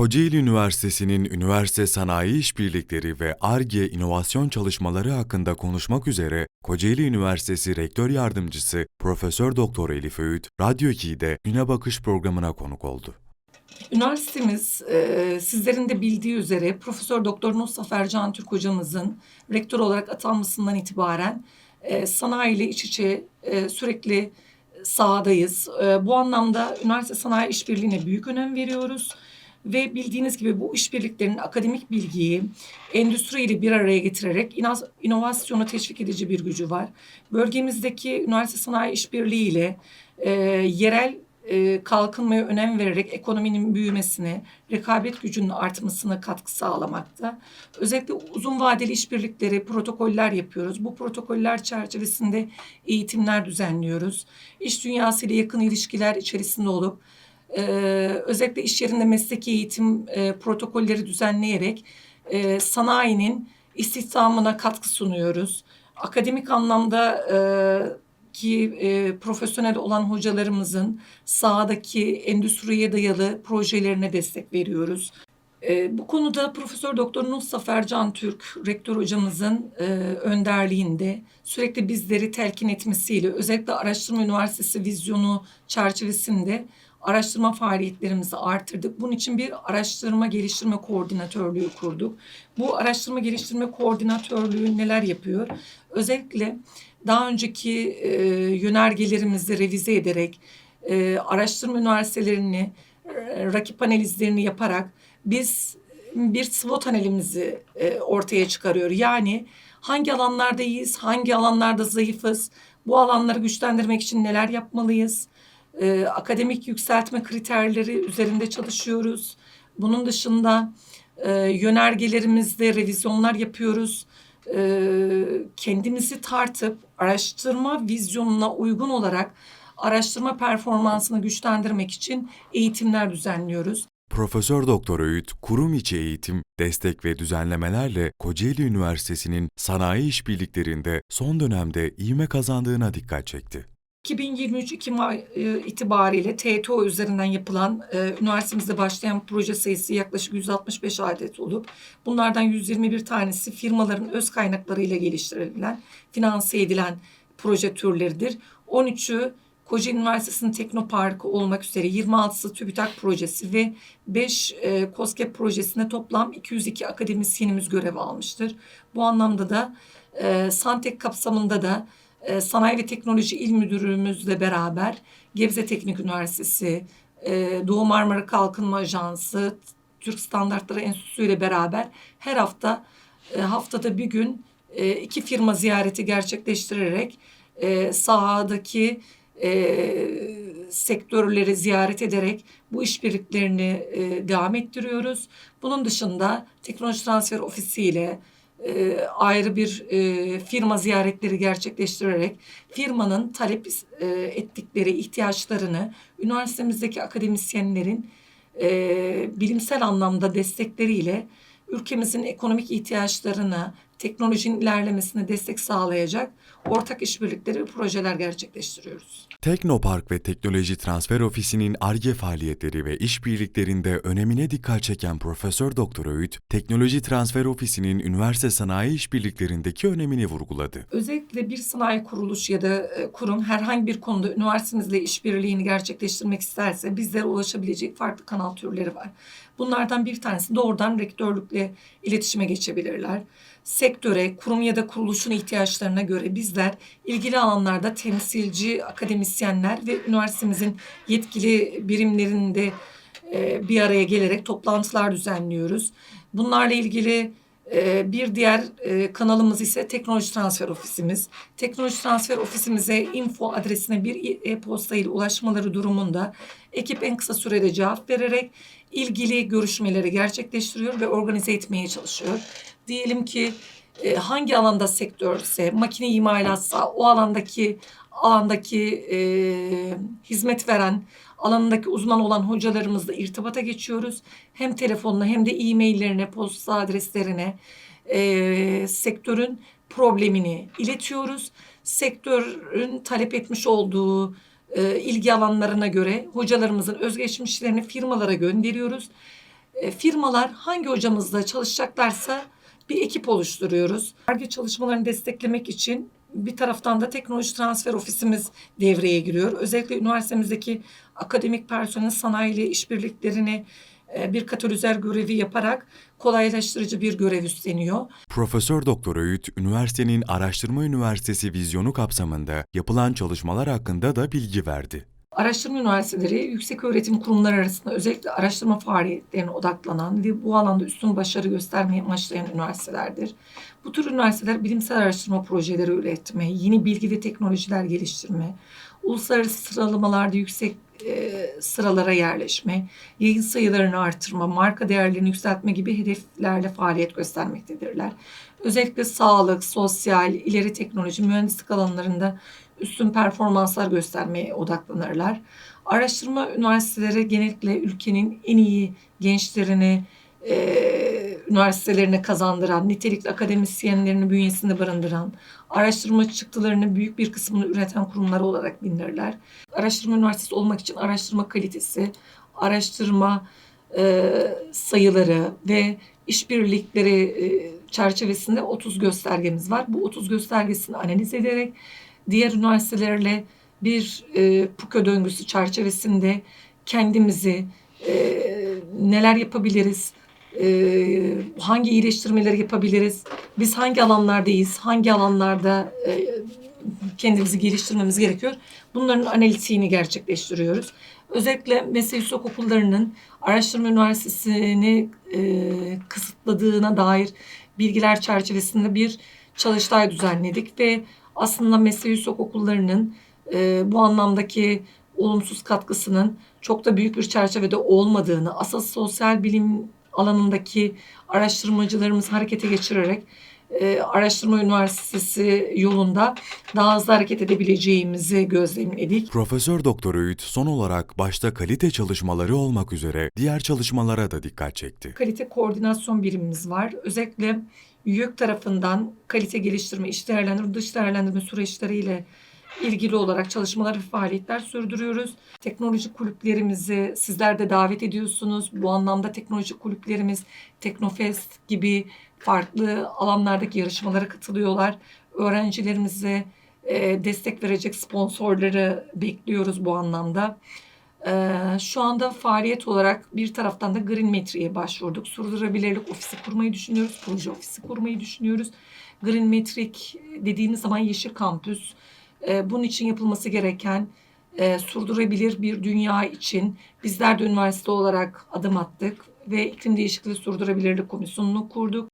Kocaeli Üniversitesi'nin üniversite sanayi işbirlikleri ve ARGE inovasyon çalışmaları hakkında konuşmak üzere Kocaeli Üniversitesi Rektör Yardımcısı Profesör Doktor Elif Öğüt, Radyo 2'de Güne Bakış programına konuk oldu. Üniversitemiz e, sizlerin de bildiği üzere Profesör Doktor Mustafa Ercan Türk hocamızın rektör olarak atanmasından itibaren e, sanayi ile iç içe e, sürekli sahadayız. E, bu anlamda üniversite sanayi işbirliğine büyük önem veriyoruz. Ve bildiğiniz gibi bu işbirliklerinin akademik bilgiyi endüstriyle bir araya getirerek ino- inovasyonu teşvik edici bir gücü var. Bölgemizdeki üniversite sanayi işbirliği ile e, yerel e, kalkınmaya önem vererek ekonominin büyümesine, rekabet gücünün artmasına katkı sağlamakta. Özellikle uzun vadeli işbirlikleri, protokoller yapıyoruz. Bu protokoller çerçevesinde eğitimler düzenliyoruz. İş dünyasıyla yakın ilişkiler içerisinde olup e, özellikle iş yerinde mesleki eğitim e, protokolleri düzenleyerek e, sanayinin istihdamına katkı sunuyoruz. Akademik anlamda e, ki e, profesyonel olan hocalarımızın sahadaki endüstriye dayalı projelerine destek veriyoruz. E, bu konuda Profesör Doktor Mustafa Ercan Türk rektör hocamızın e, önderliğinde sürekli bizleri telkin etmesiyle özellikle Araştırma Üniversitesi vizyonu çerçevesinde araştırma faaliyetlerimizi artırdık. Bunun için bir araştırma geliştirme koordinatörlüğü kurduk. Bu araştırma geliştirme koordinatörlüğü neler yapıyor? Özellikle daha önceki e, yönergelerimizi revize ederek e, araştırma üniversitelerini, e, rakip analizlerini yaparak biz bir SWOT analizimizi e, ortaya çıkarıyor. Yani hangi alanlarda iyiyiz, hangi alanlarda zayıfız, bu alanları güçlendirmek için neler yapmalıyız, e, akademik yükseltme kriterleri üzerinde çalışıyoruz. Bunun dışında e, yönergelerimizde revizyonlar yapıyoruz. E, kendimizi tartıp araştırma vizyonuna uygun olarak araştırma performansını güçlendirmek için eğitimler düzenliyoruz. Profesör Doktor Öğüt, kurum içi eğitim, destek ve düzenlemelerle Kocaeli Üniversitesi'nin sanayi işbirliklerinde son dönemde ivme kazandığına dikkat çekti. 2023 Ekim ay- itibariyle TTO üzerinden yapılan e, üniversitemizde başlayan proje sayısı yaklaşık 165 adet olup bunlardan 121 tanesi firmaların öz kaynaklarıyla geliştirilen, finanse edilen proje türleridir. 13'ü Kocaeli Üniversitesi'nin Teknoparkı olmak üzere 26'sı TÜBİTAK projesi ve 5 e, KOSGEB projesinde toplam 202 akademisyenimiz görev almıştır. Bu anlamda da e, Santek kapsamında da e, Sanayi ve Teknoloji İl Müdürümüzle beraber Gebze Teknik Üniversitesi, e, Doğu Marmara Kalkınma Ajansı, Türk Standartları Enstitüsü ile beraber her hafta e, haftada bir gün e, iki firma ziyareti gerçekleştirerek sahadaki e, sektörleri ziyaret ederek bu işbirliklerini e, devam ettiriyoruz. Bunun dışında teknoloji transfer ofisi ile e, ayrı bir e, firma ziyaretleri gerçekleştirerek firmanın talep e, ettikleri ihtiyaçlarını üniversitemizdeki akademisyenlerin e, bilimsel anlamda destekleriyle ülkemizin ekonomik ihtiyaçlarına, teknolojinin ilerlemesine destek sağlayacak ortak işbirlikleri ve projeler gerçekleştiriyoruz. Teknopark ve Teknoloji Transfer Ofisi'nin ARGE faaliyetleri ve işbirliklerinde önemine dikkat çeken Profesör Doktor Öğüt, Teknoloji Transfer Ofisi'nin üniversite sanayi işbirliklerindeki önemini vurguladı. Özellikle bir sanayi kuruluş ya da e, kurum herhangi bir konuda üniversitemizle işbirliğini gerçekleştirmek isterse bizlere ulaşabilecek farklı kanal türleri var. Bunlardan bir tanesi doğrudan rektörlükle iletişime geçebilirler. Sektöre, kurum ya da kuruluşun ihtiyaçlarına göre bizler ilgili alanlarda temsilci akademisyenler ve üniversitemizin yetkili birimlerinde e, bir araya gelerek toplantılar düzenliyoruz. Bunlarla ilgili e, bir diğer e, kanalımız ise Teknoloji Transfer Ofisimiz. Teknoloji Transfer Ofisimize info adresine bir e-posta ile ulaşmaları durumunda ekip en kısa sürede cevap vererek ilgili görüşmeleri gerçekleştiriyor ve organize etmeye çalışıyor. Diyelim ki e, hangi alanda sektörse, makine imalatsa o alandaki alandaki e, hizmet veren alanındaki uzman olan hocalarımızla irtibata geçiyoruz. Hem telefonla hem de e-maillerine, posta adreslerine e, sektörün problemini iletiyoruz. Sektörün talep etmiş olduğu e, ilgi alanlarına göre hocalarımızın özgeçmişlerini firmalara gönderiyoruz. E, firmalar hangi hocamızla çalışacaklarsa bir ekip oluşturuyoruz. Arge çalışmalarını desteklemek için bir taraftan da teknoloji transfer ofisimiz devreye giriyor. Özellikle üniversitemizdeki akademik personelin sanayiyle işbirliklerini e, bir katalizör görevi yaparak kolaylaştırıcı bir görev üstleniyor. Profesör Doktor Öğüt, üniversitenin Araştırma Üniversitesi vizyonu kapsamında yapılan çalışmalar hakkında da bilgi verdi. Araştırma üniversiteleri yüksek öğretim kurumları arasında özellikle araştırma faaliyetlerine odaklanan ve bu alanda üstün başarı göstermeyi amaçlayan üniversitelerdir. Bu tür üniversiteler bilimsel araştırma projeleri üretme, yeni bilgi ve teknolojiler geliştirme, uluslararası sıralamalarda yüksek e, sıralara yerleşme, yayın sayılarını artırma, marka değerlerini yükseltme gibi hedeflerle faaliyet göstermektedirler. Özellikle sağlık, sosyal, ileri teknoloji, mühendislik alanlarında üstün performanslar göstermeye odaklanırlar. Araştırma üniversiteleri genellikle ülkenin en iyi gençlerini e, üniversitelerine kazandıran, nitelikli akademisyenlerini bünyesinde barındıran, araştırma çıktılarının büyük bir kısmını üreten kurumlar olarak bilinirler. Araştırma üniversitesi olmak için araştırma kalitesi, araştırma e, sayıları ve işbirlikleri e, çerçevesinde 30 göstergemiz var. Bu 30 göstergesini analiz ederek diğer üniversitelerle bir e, PUKÖ döngüsü çerçevesinde kendimizi e, neler yapabiliriz, e, hangi iyileştirmeleri yapabiliriz, biz hangi alanlardayız, hangi alanlarda e, kendimizi geliştirmemiz gerekiyor. Bunların analitiğini gerçekleştiriyoruz. Özellikle meslek yüksek okullarının araştırma üniversitesini e, kısıtladığına dair bilgiler çerçevesinde bir çalıştay düzenledik ve aslında meslek yüksek okullarının e, bu anlamdaki olumsuz katkısının çok da büyük bir çerçevede olmadığını, asıl sosyal bilim alanındaki araştırmacılarımızı harekete geçirerek e, araştırma üniversitesi yolunda daha hızlı hareket edebileceğimizi gözlemledik. Profesör Doktor Öğüt son olarak başta kalite çalışmaları olmak üzere diğer çalışmalara da dikkat çekti. Kalite koordinasyon birimimiz var. Özellikle YÖK tarafından kalite geliştirme, iç değerlendirme, dış değerlendirme süreçleriyle ilgili olarak çalışmalar ve faaliyetler sürdürüyoruz. Teknoloji kulüplerimizi sizler de davet ediyorsunuz. Bu anlamda teknoloji kulüplerimiz Teknofest gibi farklı alanlardaki yarışmalara katılıyorlar. Öğrencilerimize e, destek verecek sponsorları bekliyoruz bu anlamda. Ee, şu anda faaliyet olarak bir taraftan da Green Metri'ye başvurduk. Sürdürülebilirlik ofisi kurmayı düşünüyoruz. Proje ofisi kurmayı düşünüyoruz. Green Metrik dediğimiz zaman yeşil kampüs. Ee, bunun için yapılması gereken e, bir dünya için bizler de üniversite olarak adım attık ve iklim değişikliği sürdürülebilirlik komisyonunu kurduk.